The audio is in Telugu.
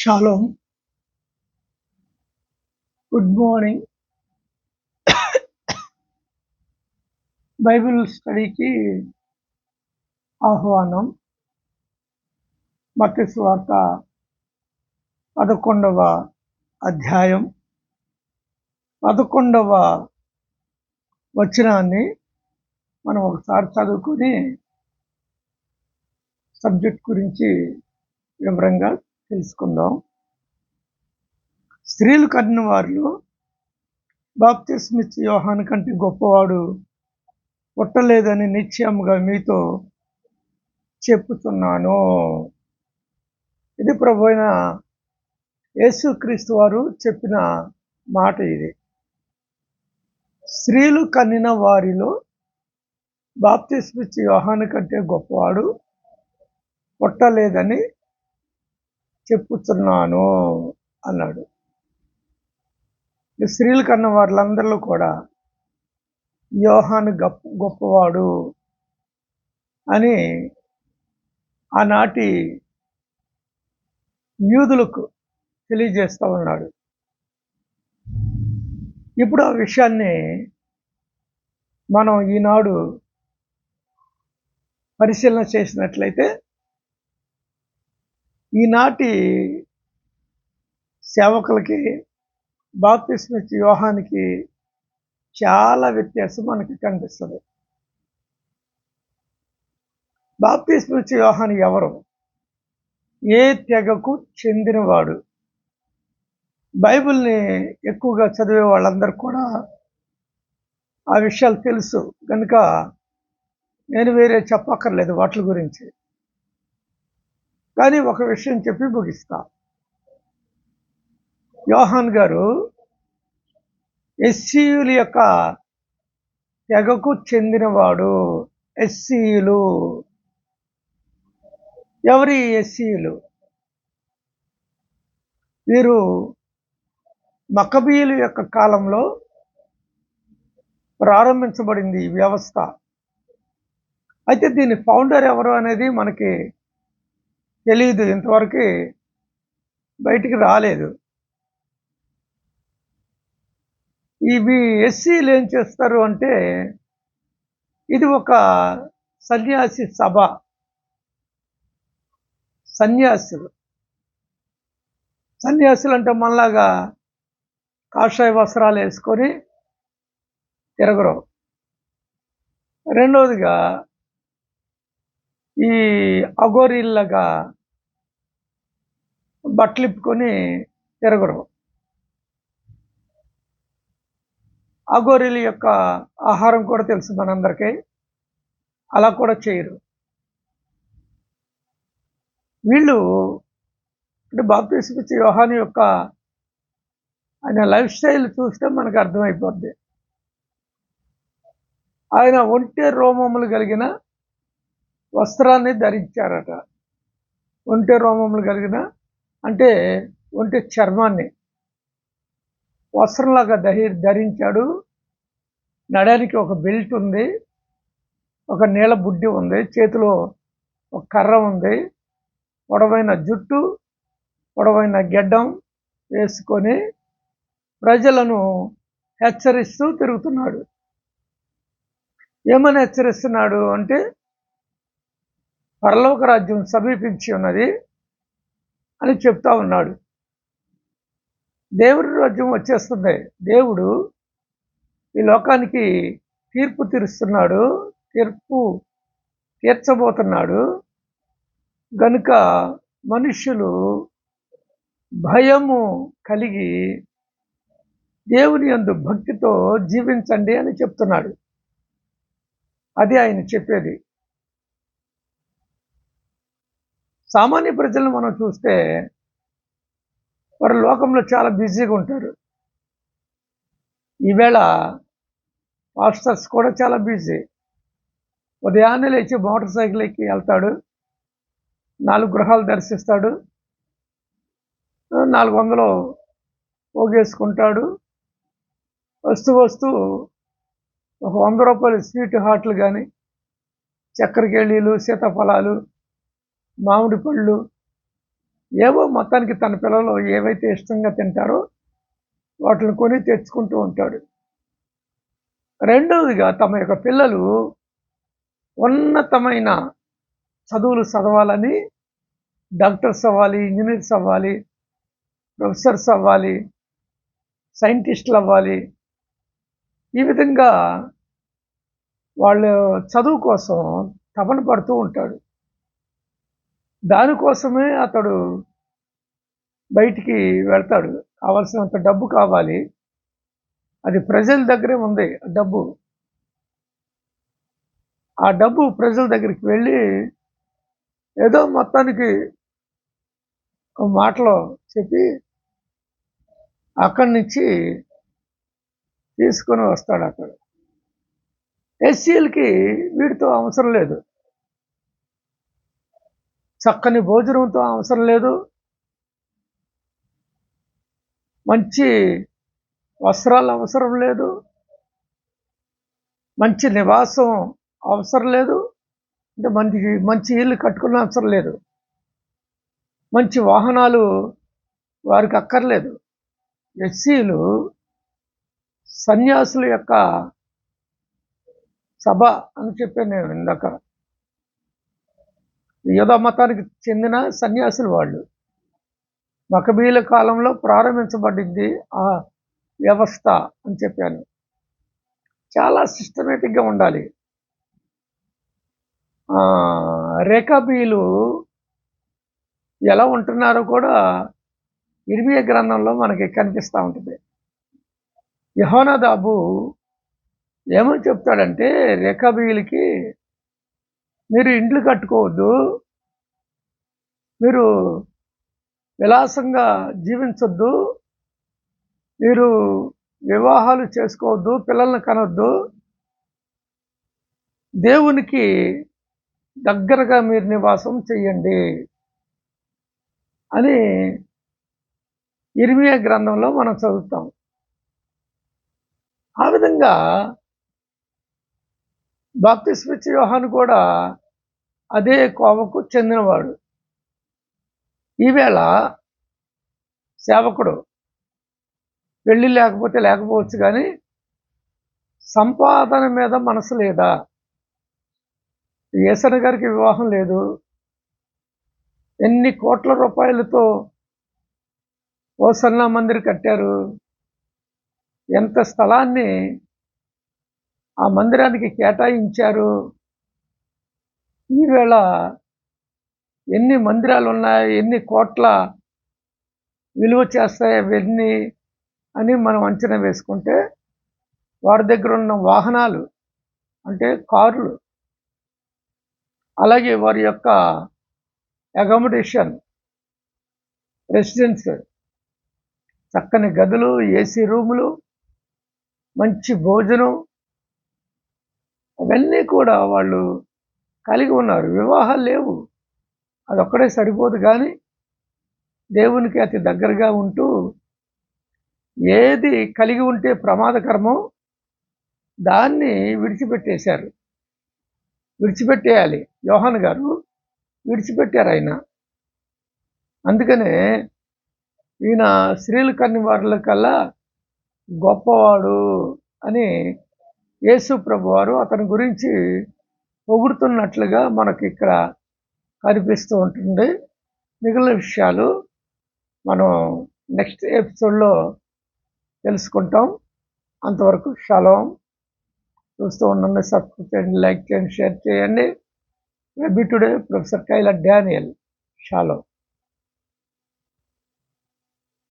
షాలోమ్ గుడ్ మార్నింగ్ బైబిల్ స్టడీకి ఆహ్వానం. మత్తి స్వార్త పదకొండవ అధ్యాయం. పదకొండవ వచనాన్ని మనం ఒకసారి చదువుకొని సబ్జెక్ట్ గురించి వివరంగా తెలుసుకుందాం. స్త్రీలు కట్టిన వారిలో బాప్తిస్మిచ్ యోహాన్ కంటే గొప్పవాడు పుట్టలేదని నిశ్చయముగా మీతో చెప్పుతున్నాను ఇది ప్రభు అయిన యేసుక్రీస్తు వారు చెప్పిన మాట ఇది. స్త్రీలు కన్నిన వారిలో బాప్తిస్మిచ్ యోహాన్ కంటే గొప్పవాడు పుట్టలేదని చెప్పుతున్నాను అన్నాడు. ఈ స్త్రీలు కన్న వాళ్ళందరిలో కూడా యోహాను గొప్ప గొప్పవాడు అని ఆనాటి యూదులకు తెలియజేస్తూ ఉన్నాడు. ఇప్పుడు ఆ విషయాన్ని మనం ఈనాడు పరిశీలన చేసినట్లయితే ఈనాటి సేవకులకి బాప్తిస్మిచ్ వ్యూహానికి చాలా వ్యత్యాసం మనకి కనిపిస్తుంది. బాప్తిస్మిచ్ వ్యూహాన్ని ఎవరు? ఏ తెగకు చెందినవాడు? బైబిల్ని ఎక్కువగా చదివే వాళ్ళందరూ కూడా ఆ విషయాలు తెలుసు. కనుక నేను వేరే చెప్పక్కర్లేదు వాటి గురించి. కానీ ఒక విషయం చెప్పి ముగిస్తా. యోహాన్ గారు ఎస్సీయుల యొక్క తెగకు చెందినవాడు. ఎస్సీయులు. ఎవరి ఎస్సీయులు? వీరు మకబీయుల యొక్క కాలంలో ప్రారంభించబడింది ఈ వ్యవస్థ. అయితే దీని ఫౌండర్ ఎవరు అనేది మనకి తెలియదు ఇంతవరకు బయటికి రాలేదు. ఇవి ఎస్సీలు ఏం చేస్తారు అంటే ఇది ఒక సన్యాసి సభ. సన్యాసులు. సన్యాసులు అంటే మనలాగా కాషాయ వస్త్రాలు వేసుకొని తిరగరు. రెండవదిగా ఈ అగోరిల్లాగా బట్టలు ఇప్పుకొని తిరగరు అగోరీల యొక్క ఆహారం కూడా తెలుసు మనందరికీ. అలా కూడా చేయరు. వీళ్ళు అంటే బాప్తీసుపిచ్చి యోహాని యొక్క ఆయన లైఫ్ స్టైల్ చూస్తే మనకు అర్థమైపోద్ది. ఆయన ఒంటె రోమములు కలిగిన వస్త్రాన్ని ధరించారట. ఒంటె రోమములు కలిగిన అంటే ఒంటె చర్మాన్ని వస్త్రంలాగా ధరి ధరించాడు. నడానికి ఒక బెల్ట్ ఉంది ఒక నీళ్ళ బుడ్డి ఉంది చేతిలో ఒక కర్ర ఉంది పొడవైన జుట్టు పొడవైన గెడ్డం వేసుకొని ప్రజలను హెచ్చరిస్తూ తిరుగుతున్నాడు. ఏమని హెచ్చరిస్తున్నాడు అంటే పరలోక రాజ్యం సమీపించి ఉన్నది అని చెప్తా ఉన్నాడు. దేవుడి రాజ్యం వచ్చేస్తుంది. దేవుడు ఈ లోకానికి తీర్పు తీరుస్తున్నాడు తీర్పు తీర్చబోతున్నాడు. గనుక మనుష్యులు భయము కలిగి దేవుని యందు భక్తితో జీవించండి అని చెప్తున్నాడు. అది ఆయన చెప్పేది. సామాన్య ప్రజలను మనం చూస్తే వారు లోకంలో చాలా బిజీగా ఉంటారు. ఈవేళ పాస్టర్స్ కూడా చాలా బిజీ. ఉదయాన్నే లేచి మోటార్ సైకిల్ ఎక్కి వెళ్తాడు. నాలుగు గృహాలు దర్శిస్తాడు. నాలుగు వందలు పోగేసుకుంటాడు. వస్తూ వస్తూ ఒక వంద రూపాయలు స్వీట్ హాట్లు కానీ చక్కెర కేళీలు సీతాఫలాలు మామిడి పళ్ళు. ఏవో మొత్తానికి తన పిల్లలు ఏవైతే ఇష్టంగా తింటారో వాటిని కొని తెచ్చుకుంటూ ఉంటాడు. రెండవదిగా తమ యొక్క పిల్లలు ఉన్నతమైన చదువులు చదవాలని డాక్టర్స్ అవ్వాలి ఇంజనీర్స్ అవ్వాలి ప్రొఫెసర్స్ అవ్వాలి సైంటిస్టులు అవ్వాలి. ఈ విధంగా వాళ్ళు చదువు కోసం తపన పడుతూ ఉంటాడు. దానికోసమే అతడు బయటికి వెళ్తాడు. కావలసినంత డబ్బు కావాలి. అది ప్రజల దగ్గరే ఉంది డబ్బు. ఆ డబ్బు ప్రజల దగ్గరికి వెళ్ళి ఏదో మొత్తానికి మాటలో చెప్పి అక్కడి నుంచి తీసుకొని వస్తాడు అక్కడ ఎస్సీలకి వీటితో అవసరం లేదు. చక్కని భోజనంతో అవసరం లేదు. మంచి వస్త్రాలు అవసరం లేదు. మంచి నివాసం అవసరం లేదు. అంటే మంచి మంచి ఇల్లు కట్టుకున్న అవసరం లేదు. మంచి వాహనాలు వారికి అక్కర్లేదు. ఎస్సీలు సన్యాసుల యొక్క సభ అని చెప్పాను నేను ఇందాక యోధ మతానికి చెందిన సన్యాసులు వాళ్ళు. మకబీల కాలంలో ప్రారంభించబడింది ఆ వ్యవస్థ అని చెప్పాను. చాలా సిస్టమేటిక్గా ఉండాలి. రేఖాబీలు ఎలా ఉంటున్నారో కూడా ఇరిమియ గ్రంథంలో మనకి కనిపిస్తూ ఉంటుంది. యహోనాదాబు ఏమని చెప్తాడంటే రేఖాబీయులకి మీరు ఇండ్లు కట్టుకోవద్దు. మీరు విలాసంగా జీవించొద్దు. మీరు వివాహాలు చేసుకోవద్దు పిల్లల్ని కనొద్దు. దేవునికి దగ్గరగా మీరు నివాసం చెయ్యండి అని ఇరిమియా గ్రంథంలో మనం చదువుతాం. ఆ విధంగా భక్తి స్మిచ్ యోహాన్ కూడా అదే కోవకు చెందినవాడు. ఈవేళ సేవకుడు పెళ్ళి లేకపోతే లేకపోవచ్చు కానీ సంపాదన మీద మనసు లేదా? ఏసన గారికి వివాహం లేదు. ఎన్ని కోట్ల రూపాయలతో ఓ సన్నా మందిర్ కట్టారు. ఎంత స్థలాన్ని ఆ మందిరానికి కేటాయించారు. ఈవేళ ఎన్ని మందిరాలు ఉన్నాయి ఎన్ని కోట్ల విలువ చేస్తాయి అవన్నీ అని మనం అంచనా వేసుకుంటే వారి దగ్గర ఉన్న వాహనాలు అంటే కార్లు అలాగే వారి యొక్క అకామిడేషన్ రెసిడెన్స్ చక్కని గదులు ఏసీ రూములు మంచి భోజనం అవన్నీ కూడా వాళ్ళు కలిగి ఉన్నారు. వివాహాలు లేవు. అదొక్కడే సరిపోదు కానీ దేవునికి అతి దగ్గరగా ఉంటూ ఏది కలిగి ఉంటే ప్రమాదకరమో దాన్ని విడిచిపెట్టేశారు. విడిచిపెట్టేయాలి. యోహాన్ గారు విడిచిపెట్టారు ఆయన. అందుకనే ఈయన స్త్రీలు కన్ని వారిల కల్లా గొప్పవాడు అని యేసు ప్రభు వారు అతని గురించి పొగుడుతున్నట్లుగా మనకి ఇక్కడ కనిపిస్తూ ఉంటుంది. మిగిలిన విషయాలు మనం నెక్స్ట్ ఎపిసోడ్లో తెలుసుకుంటాం. అంతవరకు షలోం. చూస్తూ ఉండండి సబ్స్క్రైబ్ చేయండి లైక్ చేయండి షేర్ చేయండి. Rabbi today professor Kayla Daniel. Shalom.